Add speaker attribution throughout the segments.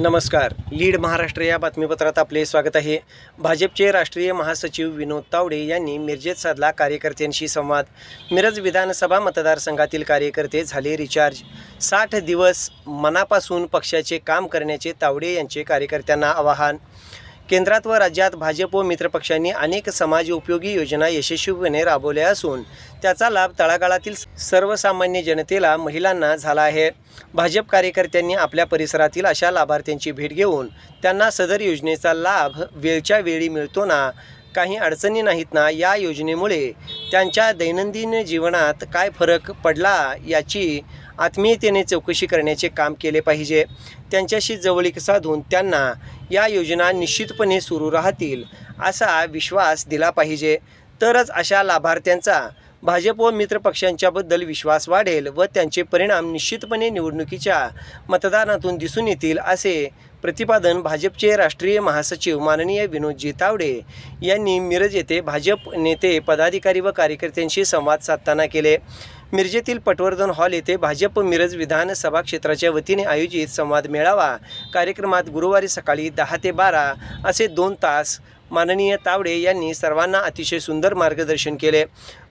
Speaker 1: नमस्कार. लीड महाराष्ट्र या बातमीपत्रात आपले स्वागत आहे. भाजपचे राष्ट्रीय महासचिव विनोद तावडे यांनी मिरजेत साधला कार्यकर्त्यांशी संवाद. मिरज विधानसभा मतदारसंघातील कार्यकर्ते झाले रिचार्ज साठ दिवस मनापासून पक्षाचे काम करण्याचे तावडे यांचे कार्यकर्त्यांना आवाहन. केंद्रात व राज्यात भाजप व मित्रपक्षांनी अनेक समाज उपयोगी योजना यशस्वीपणे राबवल्या असून त्याचा लाभ तळागाळातील सर्वसामान्य जनतेला महिलांना झाला आहे. भाजप कार्यकर्त्यांनी आपल्या परिसरातील अशा लाभार्थ्यांची भेट घेऊन त्यांना सदर योजनेचा लाभ वेळच्या वेळी मिळतो ना काही अडचणी नाहीत ना या योजनेमुळे त्यांच्या दैनंदिन जीवनात काय फरक पडला याची आत्मीयतेने चौकशी करण्याचे काम केले पाहिजे. त्यांच्याशी जवळीक साधून त्यांना या योजना निश्चितपणे सुरू राहतील असा विश्वास दिला पाहिजे. तरच अशा लाभार्थ्यांचा भाजप व मित्रपक्षांच्याबद्दल विश्वास वाढेल व त्यांचे परिणाम निश्चितपणे निवडणुकीच्या मतदानातून दिसून येतील असे प्रतिपादन भाजपचे राष्ट्रीय महासचिव माननीय विनोदजी तावडे यांनी मिरज येथे भाजप नेते पदाधिकारी व कार्यकर्त्यांशी संवाद साधताना केले. मिरजेतील पटवर्धन हॉल येथे भाजप मिरज विधानसभा क्षेत्राच्या वतीने आयोजित संवाद मेळावा. कार्यक्रमात गुरुवारी सकाळी दहा ते बारा असे दोन तास माननीय तावडे यांनी सर्वांना अतिशय सुंदर मार्गदर्शन केले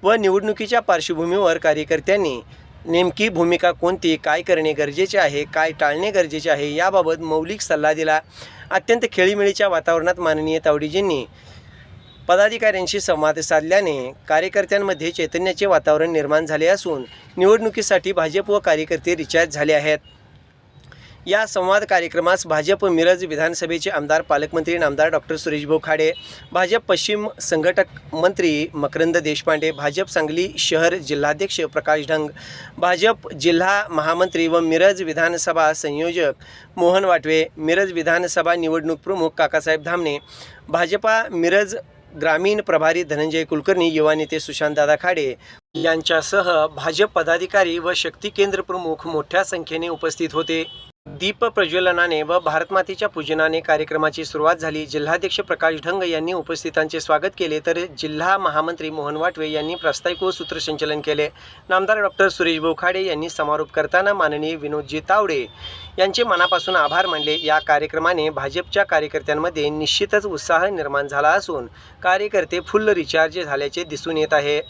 Speaker 1: व निवडणुकीच्या पार्श्वभूमीवर कार्यकर्त्यांनी नेमकी भूमिका कोणती काय करणे गरजेचे आहे काय टाळणे गरजेचे आहे याबाबत मौलिक सल्ला दिला. अत्यंत खेळीमेळीच्या वातावरणात माननीय तावडेजींनी पदाधिकाऱ्यांशी संवाद साधल्याने कार्यकर्त्यांमध्ये चैतन्याचे वातावरण निर्माण झाले असून निवडणुकीसाठी भाजप व कार्यकर्ते रिचार्ज झाले आहेत. या संवाद कार्यक्रमास भाजप मिरज विधानसभेचे आमदार पालकमंत्री नामदार डॉक्टर सुरेशभाऊ खाडे भाजप पश्चिम संघटक मंत्री मकरंद देशपांडे भाजप सांगली शहर जिल्हाध्यक्ष प्रकाश ढंग भाजप जिल्हा महामंत्री व मिरज विधानसभा संयोजक मोहन वाटवे मिरज विधानसभा निवडणूक प्रमुख काकासाहेब धामणे भाजपा मिरज ग्रामीण प्रभारी धनंजय कुलकर्णी युवा नेते सुशांतदादा खाडे यांच्यासह भाजप पदाधिकारी व शक्ती केंद्र प्रमुख मोठ्या संख्येने उपस्थित होते. दीप प्रज्वलनाने व भारतमातेच्या पूजनाने कार्यक्रमाची सुरुवात झाली. जिल्हाध्यक्ष प्रकाश ढंग यांनी उपस्थितांचे स्वागत केले. तर जिल्हा महामंत्री मोहन वाटवे यांनी प्रास्ताविक व सूत्रसंचलन केले. नामदार डॉक्टर सुरेश बोखाडे यांनी समारोप करताना माननीय विनोदजी तावडे यांचे मनापासून आभार मानले. या कार्यक्रमाने भाजपच्या कार्यकर्त्यांमध्ये निश्चितच उत्साह निर्माण झाला असून कार्यकर्ते फुल्ल रिचार्ज झाल्याचे दिसून येत आहे.